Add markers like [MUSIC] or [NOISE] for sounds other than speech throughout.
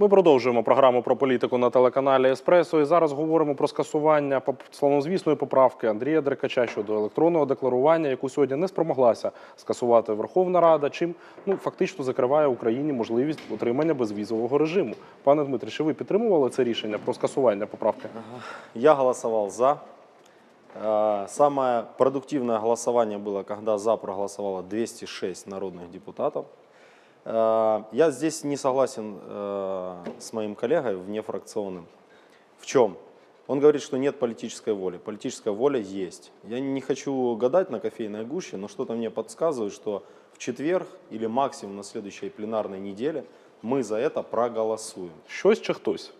Ми продовжуємо програму про політику на телеканалі Еспресо. І зараз говоримо про скасування поп- славнозвісної поправки Андрія Деркача щодо електронного декларування, яку сьогодні не спромоглася скасувати Верховна Рада, чим ну фактично закриває Україні можливість отримання безвізового режиму. Пане Дмитре, чи ви підтримували це рішення про скасування поправки? Я голосовал за. Э, Самое продуктивное голосование было, когда за проголосовало 206 народных депутатов. Э, Я здесь не согласен э, с моим коллегой внефракционным. В чем? Он говорит, что нет политической воли. Политическая воля есть. Я не хочу гадать на кофейной гуще, но что-то мне подсказывает, что в четверг или максимум на следующей пленарной неделе мы за это проголосуем. Щось чи хтось?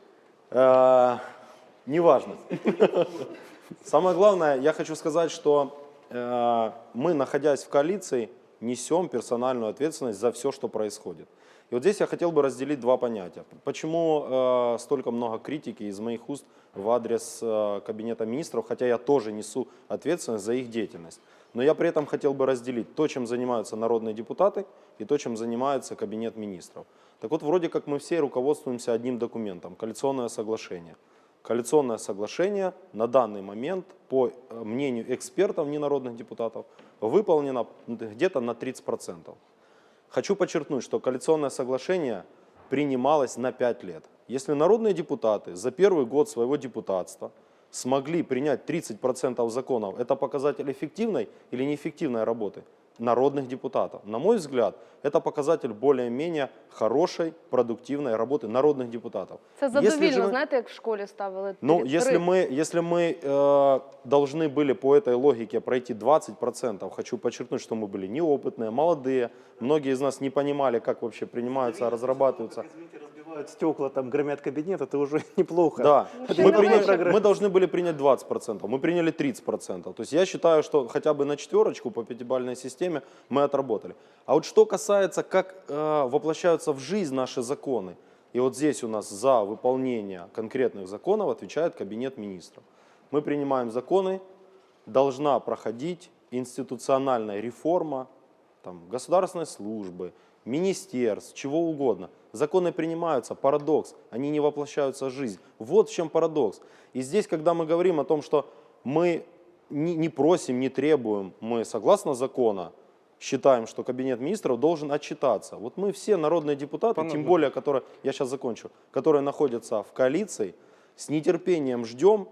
Э, Неважно. [LAUGHS] Самое главное, я хочу сказать, что э, мы, находясь в коалиции, несем персональную ответственность за все, что происходит. И вот здесь я хотел бы разделить два понятия. Почему э, столько много критики из моих уст в адрес э, Кабинета министров, хотя я тоже несу ответственность за их деятельность. Но я при этом хотел бы разделить то, чем занимаются народные депутаты, и то, чем занимается Кабинет министров. Так вот, вроде как мы все руководствуемся одним документом – коалиционное соглашение. Коалиционное соглашение на данный момент, по э, мнению экспертов, не народных депутатов, выполнено где-то на 30%. Хочу подчеркнуть, что коалиционное соглашение принималось на 5 лет. Если народные депутаты за первый год своего депутатства смогли принять 30% законов, это показатель эффективной или неэффективной работы народных депутатов. На мой взгляд, это показатель более-менее хорошей, продуктивной работы народных депутатов. Це Если задовільно, же мы- знаєте, як в школі ставили. ну, три- если три. мы, если мы э, должны были по этой логике пройти 20%, хочу подчеркнуть, что мы были неопытные, молодые, многие из нас не понимали, как вообще принимаются, разрабатываются. Извините, стекла, там громят кабинет, это уже [LAUGHS] неплохо. Да, мы, приняли- мы должны были принять 20%, мы приняли 30%. То есть я считаю, что хотя бы на четверочку по пятибалльной системе мы отработали. А вот что касается, как э, воплощаются в жизнь наши законы, и вот здесь у нас за выполнение конкретных законов отвечает Кабинет министров. Мы принимаем законы, должна проходить институциональная реформа там, государственной службы, министерств, чего угодно. Законы принимаются, парадокс, они не воплощаются в жизнь. Вот в чем парадокс. И здесь, когда мы говорим о том, что мы не, не просим, не требуем, мы согласно закона считаем, что Кабинет министров должен отчитаться. Вот мы все народные депутаты, Понятно. тем более, которые, я сейчас закончу, которые находятся в коалиции, с нетерпением ждем,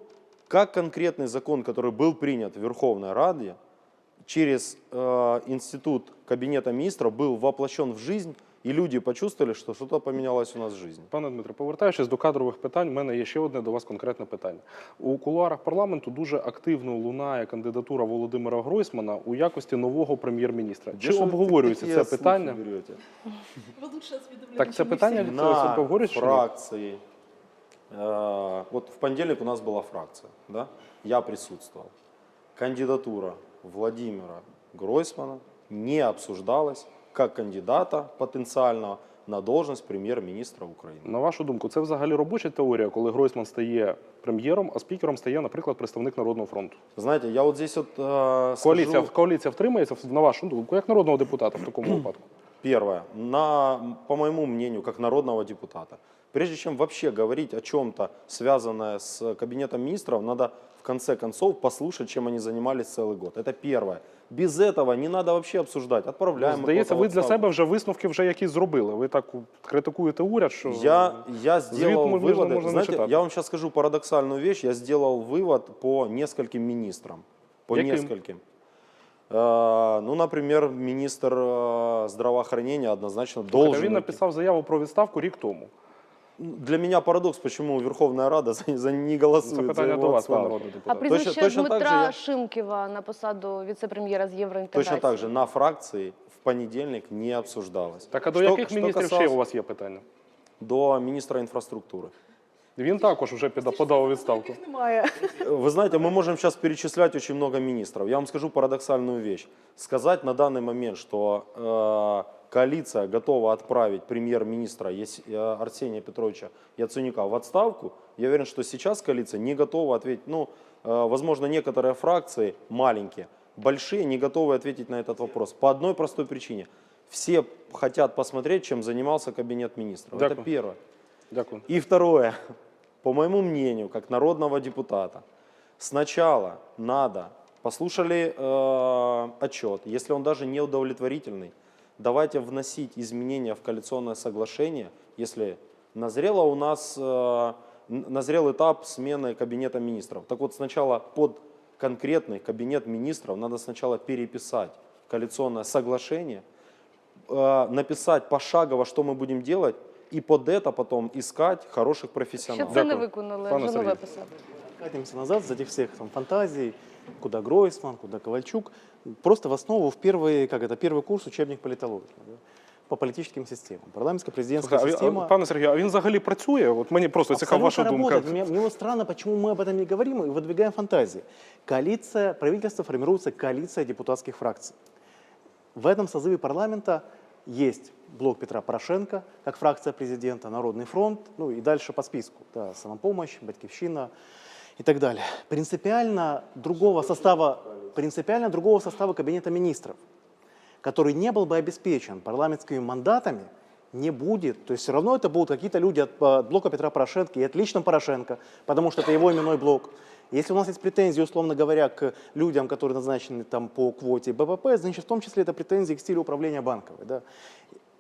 как конкретный закон, который был принят в Верховной Раде, через э, институт Кабинета министров был воплощен в жизнь, и люди почувствовали, что что-то поменялось у нас в жизни. Пане Дмитре, повертаючись до кадрових питань, в мене є ще одне до вас конкретне питання. У кулуарах парламенту дуже активно лунає кандидатура Володимира Гройсмана у якості нового прем'єр-міністра. Чи Где же вы обговорюється такие це питання? слухи берете? Ви лучше осведомлені, Так це ніж ми питання всі. це На обговорюється? чи ні? фракции. э, вот в понедельник у нас была фракция, да? Я присутствовал. Кандидатура Владимира Гройсмана не обсуждалась как кандидата потенциального на должность премьер-министра Украины. На вашу думку, це взагалі робоча теорія, коли Гройсман стає прем'єром, а спікером стає, наприклад, представник Народного фронту. Знаете, я вот здесь вот э, Коаліція, скажу- коаліція втримається, на вашу думку, як народного депутата в такому [CLEARS THROAT] випадку? Первое, на, по моему мнению, как народного депутата, прежде чем вообще говорить о чем-то, связанное с кабинетом министров, надо в конце концов послушать, чем они занимались целый год. Это первое. Без этого не надо вообще обсуждать. Отправляем. Здається, кого-то ви в для отставку. себе вже висновки вже якісь зробили. Ви так критикуєте уряд, що Я, я сделал Звіт, можливо, выводы. можна не Знаете, читати. я вам сейчас скажу парадоксальную вещь. Я сделал вывод по нескольким министрам. По Яким? нескольким. Э, ну, например, министр э, здравоохранения однозначно должен... він уйти. написав заяву про відставку рік тому. Для меня парадокс, почему Верховная Рада [LAUGHS] за, за не голосует Це за питання до вас, пане А прізвище Точно- так же Дмитра я- Шимківа на посаду віце-прем'єра з євроінтеграції. Точно так же на фракции в понедельник не обсуждалось. Так а до Что- яких что міністрів ще касалось- у вас є питання? До министра инфраструктуры. Він також вже піда- подав у відставку. Їх немає. Вы знаете, мы можем сейчас перечислять очень много министров. Я вам скажу парадоксальную вещь. Сказать на данный момент, что э, коалиция готова отправить премьер-министра Ес- э, Арсения Петровича Яценюка в отставку, я уверен, что сейчас коалиция не готова ответить. Ну, э, возможно, некоторые фракции маленькие, большие не готовы ответить на этот вопрос. По одной простой причине. Все хотят посмотреть, чем занимался кабинет министров. Это Дякую. первое. Дякую. И второе, по моему мнению, как народного депутата, сначала надо, послушали э, отчет, если он даже не удовлетворительный, давайте вносить изменения в коалиционное соглашение, если назрело у нас, э, назрел этап смены кабинета министров. Так вот, сначала под конкретный кабинет министров надо сначала переписать коалиционное соглашение, э, написать пошагово, что мы будем делать, и под это потом искать хороших Що профессионалов. це не Дякую. виконали, Пане вже нове Сергію. писати. Катимся назад за этих всех там, фантазий, куда Гройсман, куда Ковальчук. Просто в основу, в первый, как это, первый курс учебник политологии да, по политическим системам. Парламентско-президентская Слухайте, а він- система... а, пане Сергію, а він взагалі працює? От мені просто цікава ваша Абсолютно думка. работает. Мне, мне вот странно, почему мы об этом не говорим и выдвигаем фантазии. Коалиция, правительство формируется коалиция депутатских фракций. В этом созыве парламента есть блок Петра Порошенко, как фракция президента, Народный фронт, ну и дальше по списку. Да, самопомощь, Батьковщина и так далее. Принципиально другого состава, принципиально другого состава кабинета министров, который не был бы обеспечен парламентскими мандатами, не будет. То есть все равно это будут какие-то люди от, э, от блока Петра Порошенко и от лично Порошенко, потому что это его именной блок. Если у нас есть претензии, условно говоря, к людям, которые назначены там по квоте БВП, значит, в том числе это претензии к стилю управления банковой. Да?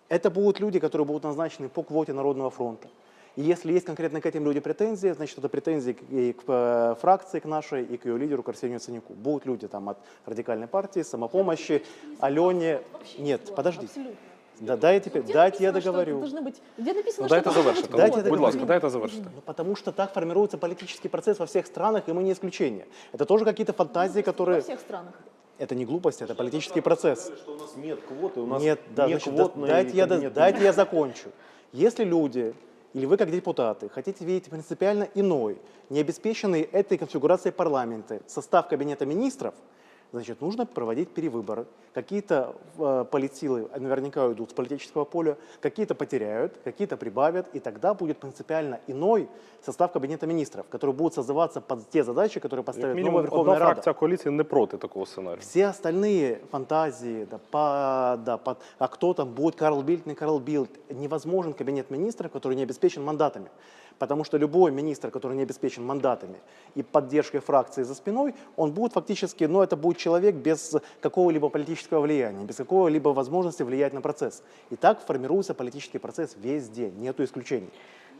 Это будут люди, которые будут назначены по квоте Народного фронта. И если есть конкретно к этим людям претензии, значит, это претензии к- и к э, фракции, к нашей, и к ее лидеру, к Арсению Яценюку. Будут люди там от радикальной партии, самопомощи, Алене... Нет, подождите. Абсолютно. Да, дайте, теперь- Где дайте я договорю. должны быть- Где написано, Ну, что дайте завершити. Дайте квота? Будь ласка, дайте завершити. Ну, потому что так формируется политический процесс во всех странах, и мы не исключение. Это тоже какие-то фантазии, Во которые... всех странах. Это не глупость, это политический процесс. Что у нас нет квоты, у нас Нет, да, не значит, да- квотный дайте, я, дайте я закончу. Если люди или вы как депутаты хотите видеть принципиально иной, не обеспеченный этой конфигурацией парламента состав кабинета министров, значит, нужно проводить перевыборы. Какие-то э, политсилы наверняка уйдут с политического поля, какие-то потеряют, какие-то прибавят, и тогда будет принципиально иной состав кабинета министров, который будет созываться под те задачи, которые Як поставит мінімум, новая одна Верховная Рада. фракція коаліції не проти такого сценарію. Все остальные фантазии, да, по, да, по- а кто там будет Карл Бильд, не Карл Бильд, невозможен кабинет министров, который не обеспечен мандатами. Потому что любой министр, который не обеспечен мандатами и поддержкой фракции за спиной, он будет фактически, ну, это будет человек без какого-либо политического влияния, без какого-либо возможности влиять на процесс. И так формируется политический процесс везде, нету исключений.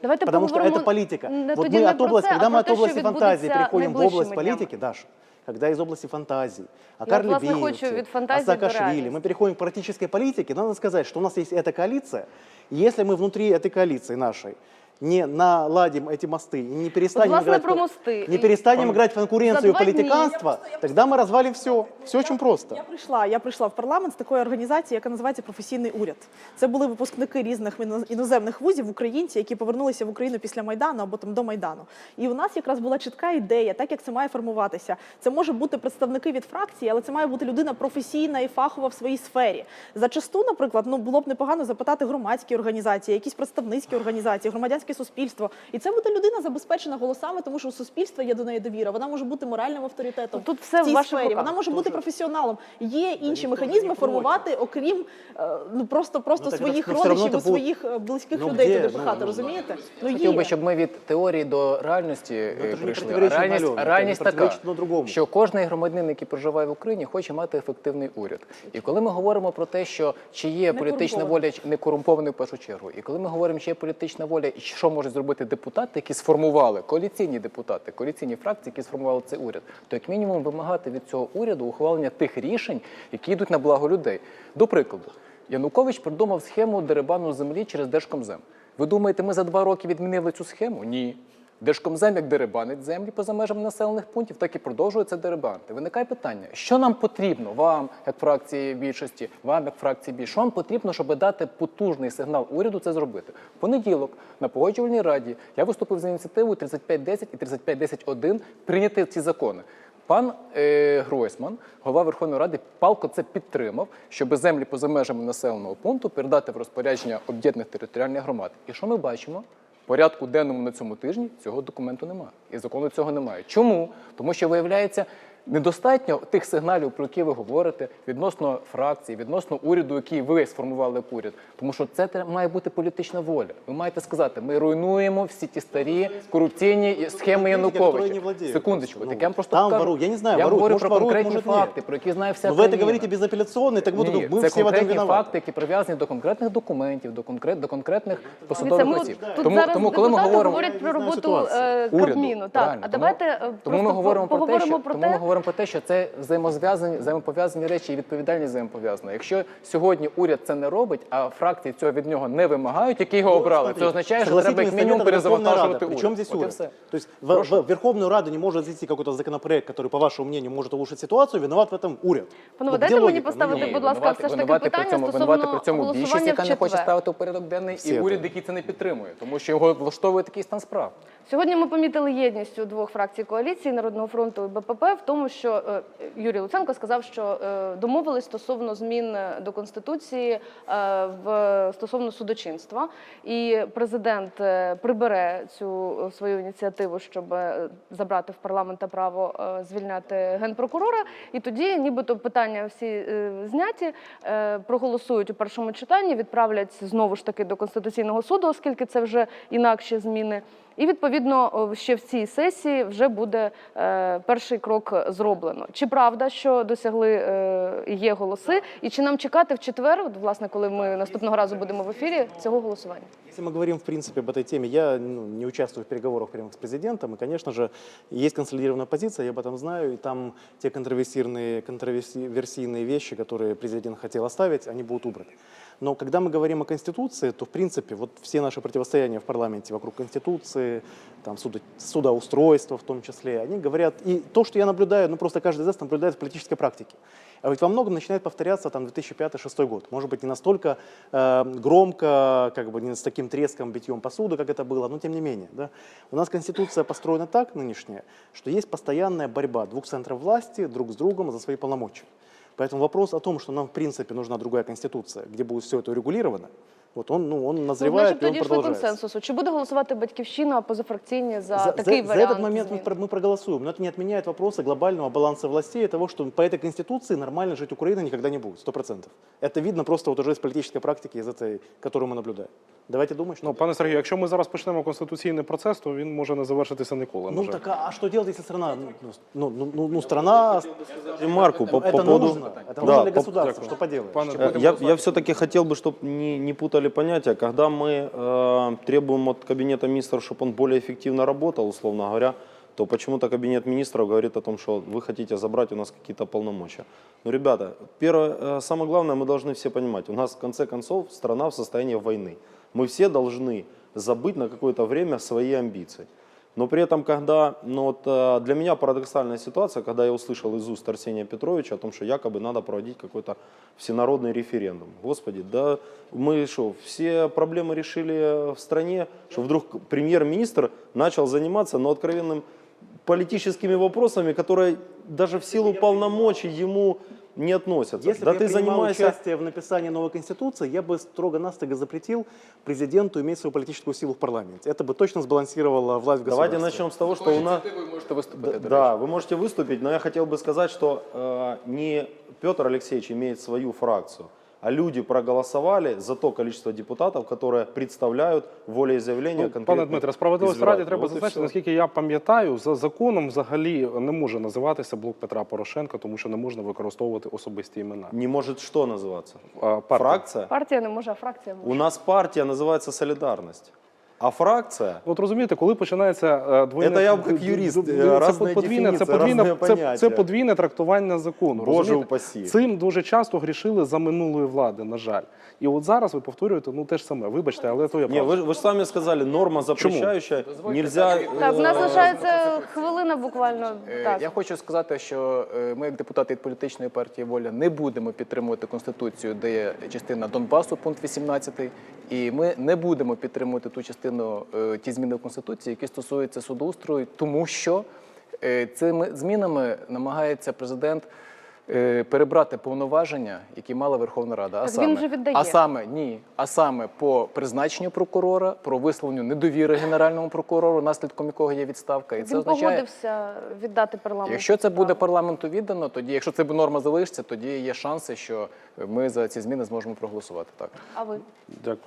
Давайте Потому что поговоримо это политика. не вот тоді мы не от про области, це, а когда мы про от те, що области фантазии відбудеться переходим в область найближчими днями. политики, Даша, когда из области фантазий, о Я от Карле вас не хочу Бильце, від о фантазії до Саакашвили, реальності. мы переходим к практической политике, надо сказать, что у нас есть эта коалиция, и если мы внутри этой коалиции нашей не наладим эти мосты и не перестанем, власне, играть, про в- мости. не перестанем играть в конкуренцию За два дні- политиканства, тогда мы развалим все. Все очень просто. Я прийшла, я прийшла в парламент з такої організації, яка називається професійний уряд. Це були випускники різних іно- іноземних вузів, українці, які повернулися в Україну після майдану або там до майдану. І у нас якраз була чітка ідея, так як це має формуватися. Це може бути представники від фракції, але це має бути людина професійна і фахова в своїй сфері. Зачасту, наприклад, ну було б непогано запитати громадські організації, якісь представницькі організації, громадянське суспільство. І це буде людина забезпечена голосами, тому що у суспільства є до неї довіра. Вона може бути моральним авторитетом. Тут все в цій в сфері. руках. Вона може бути професіоналом. Є інші механізми формувати, окрім е, ну просто просто Ну, своїх ну, родичів, і своїх е, близьких Ну, людей де? туди Ну, пихати, ну, розумієте? Ну Хотів би, щоб ми від теорії до реальності Ну, прийшли. А реальність, реальність така, другому. що кожний громадянин, який проживає в Україні, хоче мати ефективний уряд. І коли ми говоримо про те, що чи є Не політична воля, не корумпований в першу чергу, і коли ми говоримо, чи є політична воля, і що можуть зробити депутати, які сформували коаліційні депутати, коаліційні фракції, які сформували цей уряд, то як мінімум вимагати від цього уряду ухвалення тих рішень, які йдуть на благо людей. До прикладу, Янукович придумав схему дерибану землі через Держкомзем. Ви думаєте, ми за два роки відмінили цю схему? Ні. Держкомзем як дерибанить землі поза межами населених пунктів, так і продовжує це дерибанити. Виникає питання, що нам потрібно вам, як фракції більшості, вам, як фракції більшості, що вам потрібно, щоб дати потужний сигнал уряду це зробити. Понеділок на погоджувальній раді я виступив за ініціативою 3510 і 3510-1 прийняти ці закони. Пан е, Гройсман, голова Верховної Ради, палко це підтримав, щоб землі поза межами населеного пункту передати в розпорядження об'єднаних територіальних громад. І що ми бачимо? Порядку денному на цьому тижні цього документу немає. І закону цього немає. Чому? Тому що виявляється Недостатньо тих сигналів, про які ви говорите, відносно фракції, відносно уряду, який ви сформували як уряд. Тому що це те- має бути політична воля. Ви маєте сказати, ми руйнуємо всі ті старі корупційні схеми Люди, які Януковича. не владіють Секундочку, просто, так ну, я вам просто там кажу. ворують. Я не знаю, я ворують. говорю Може, про ворують, конкретні може, ні. факти, про які знає вся Но вы это країна. говорите безапелляционно, так будто Ні, мы це все в этом конкретні виноваты. факти, які прив'язані до конкретних документів, до конкрет до конкретних Дивіться, посадових ми осіб. тут Тому, зараз тому, коли ми депутати говоримо говорять про Я не знаю роботу ситуацію. е, уряду, Кабміну. Так, правильно. а Тому- давайте е, тому просто ми говоримо про те, поговоримо що про тому ми те, говоримо про те, що це взаємозв'язані взаємопов'язані речі і відповідальність взаємопов'язана. Якщо сьогодні уряд це не робить, а фракції цього від нього не вимагають, які його обрали, це Смотрите, означає, що треба як согласительный мінімум совет это Верховная перезавантажувати Рада. уряд. Причем здесь От і уряд? все. То есть в, в Верховную Раду не может зайти какой-то законопроект, который, по вашему мнению, может улучшить ситуацию, виноват в этом уряд. Панове, Вот дайте где мені логика? поставити, Ні, будь ласка, винувати- все ж таки винувати при питання цьому- стосовно винувати при цьому більшість, голосування яка в не хоче четвер. ставити у порядок денний, Всі і це. уряд, який це не підтримує, тому що його влаштовує такий стан справ. Сьогодні ми помітили єдність у двох фракцій коаліції Народного фронту і БПП в тому, що е, Юрій Луценко сказав, що е, домовились стосовно змін е, до конституції в стосовно судочинства, і президент прибере цю свою ініціативу, щоб забрати в парламента право звільняти генпрокурора. І тоді, нібито питання всі зняті, проголосують у першому читанні, відправлять знову ж таки до конституційного суду, оскільки це вже інакші зміни. І відповідно о, ще в цій сесії вже буде е, перший крок зроблено. Чи правда, що досягли е, і є голоси, і чи нам чекати в четвер, от, власне, коли ми наступного разу будемо в ефірі, цього голосування? Если мы говорим, в принципе, об этой теме, я ну, не участвую в переговорах прямых с президентом, и, конечно же, есть консолидированная позиция, я об этом знаю, и там те контроверсийные, контроверсийные вещи, которые президент хотел оставить, они будут убраны. Но когда мы говорим о Конституции, то, в принципе, вот все наши противостояния в парламенте вокруг Конституции, там, суда, судоустройства в том числе, они говорят, и то, что я наблюдаю, ну, просто каждый из нас наблюдает в политической практике. А ведь во многом начинает повторяться там 2005-2006 год. Может быть, не настолько э, громко, как бы не с таким треском, битьем посуды, как это было, но тем не менее. Да? У нас Конституция построена так, нынешняя, что есть постоянная борьба двух центров власти друг с другом за свои полномочия. Поэтому вопрос о том, что нам в принципе нужна другая конституция, где будет все это урегулировано, вот он, ну, он Ну, ми назревает ж и он тоді йшли продолжается. консенсусу. Чи буде голосувати батьківщина, а позафракційні за, За, такий за- за варіант? этот момент мы, змін? про- мы проголосуем, но это не отменяет вопроса глобального баланса властей и того, что по этой конституции нормально жить Украина никогда не будет, сто процентов. Это видно просто вот уже из политической практики, из этой, которую мы наблюдаем. Давайте думать, что... Ну, пане Сергію, якщо ми зараз почнемо конституційний процес, то він може не завершитися ніколи. на ну жаль. так а, а что делать, если страна, ну, ну, ну, ну, ну, страна, Ремарку по, это по поводу... нужно, это Да, нужно для по- государства, что поделаешь. Пане Э, Я, я все-таки хотел бы, чтобы не, не путали понятия. Когда мы э, требуем от кабинета министров, чтобы он более эффективно работал, условно говоря, то почему-то кабинет министров говорит о том, что вы хотите забрать у нас какие-то полномочия. Ну, ребята, первое, э, самое главное, мы должны все понимать, у нас в конце концов страна в состоянии войны. Мы все должны забыть на какое-то время свои амбиции. Но при этом, когда, ну вот э, для меня парадоксальная ситуация, когда я услышал из уст Арсения Петровича о том, что якобы надо проводить какой-то всенародный референдум. Господи, да мы что, все проблемы решили в стране, что вдруг премьер-министр начал заниматься, но откровенным политическими вопросами, которые даже в силу полномочий ему не относятся. Если да бы ты я принимал занимаешься... участие в написании новой конституции, я бы строго-настрого запретил президенту иметь свою политическую силу в парламенте. Это бы точно сбалансировало власть в Давайте государстве. начнем с того, что у нас... Ви можете виступити. до Да, вы можете выступить, но я хотел бы сказать, что э, не Петр Алексеевич имеет свою фракцию, а люди проголосовали за то количество депутатов, которые представляют волеизъявление Ну, конкретных Пане Дмитре, справедливості раді избирателей. треба Вот и зазначити, всё. наскільки я пам'ятаю, за законом взагалі не може називатися блок Петра Порошенка, тому що не можна використовувати особисті імена. Не может что называться? А, партія. Фракция? Партія не може, а фракція може. У нас партия называется «Солидарность». А фракция От розумієте, коли починається е, двойне... Це я як юрист, д- д- е, це разні подвійне, це дефініції, подвійне, разні це, це поняття. подвійне трактування закону. Боже розумієте? упасі. Цим дуже часто грішили за минулої влади, на жаль. І от зараз ви повторюєте ну те ж саме. Вибачте, але то я Не, правда. вы, вы же сами сказали, норма запрещающая, нельзя... Так, в нас э, лишається хвилина буквально. Е, Так. Я хочу сказати, що е, ми, як депутати від політичної партії Воля, не будемо підтримувати конституцію, де є частина Донбасу, пункт 18, і ми не будемо підтримувати ту частину е, ті зміни в конституції, які стосуються судоустрою, тому що е, цими змінами намагається президент е, перебрати повноваження, які мала Верховна Рада. А Так саме, він вже віддає. А саме ні, а саме по призначенню прокурора, про висловленню недовіри генеральному прокурору, наслідком якого є відставка. І це Він означає, погодився віддати парламенту. Якщо це буде парламенту віддано, тоді, якщо це норма залишиться, тоді є шанси, що ми за ці зміни зможемо проголосувати. Так. А ви? Дякую.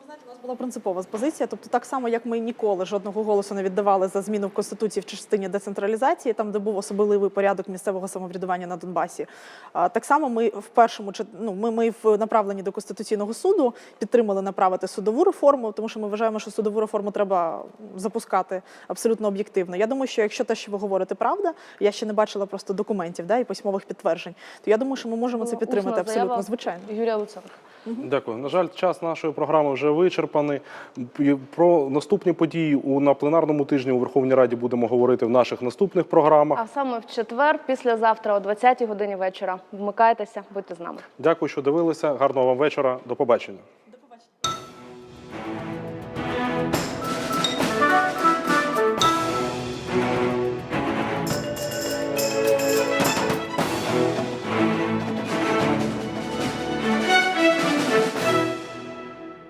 Ви знаєте, у нас була принципова позиція. Тобто, так само як ми ніколи жодного голосу не віддавали за зміну в конституції в частині децентралізації, там де був особливий порядок місцевого самоврядування на Донбасі. Так само ми в першому ну, ми, ми в направленні до конституційного суду підтримали направити судову реформу, тому що ми вважаємо, що судову реформу треба запускати абсолютно об'єктивно. Я думаю, що якщо те, що ви говорите, правда, я ще не бачила просто документів да, і письмових підтверджень, то я думаю, що ми можемо це усна підтримати абсолютно звичайно. Юрія Луценка. Дякую. На жаль, час нашої програми вже вичерпаний. І Про наступні події на пленарному тижні у Верховній Раді будемо говорити в наших наступних програмах. А саме в четвер, післязавтра о 20-й годині вечора. Вмикайтеся, будьте з нами. Дякую, що дивилися. Гарного вам вечора. До побачення.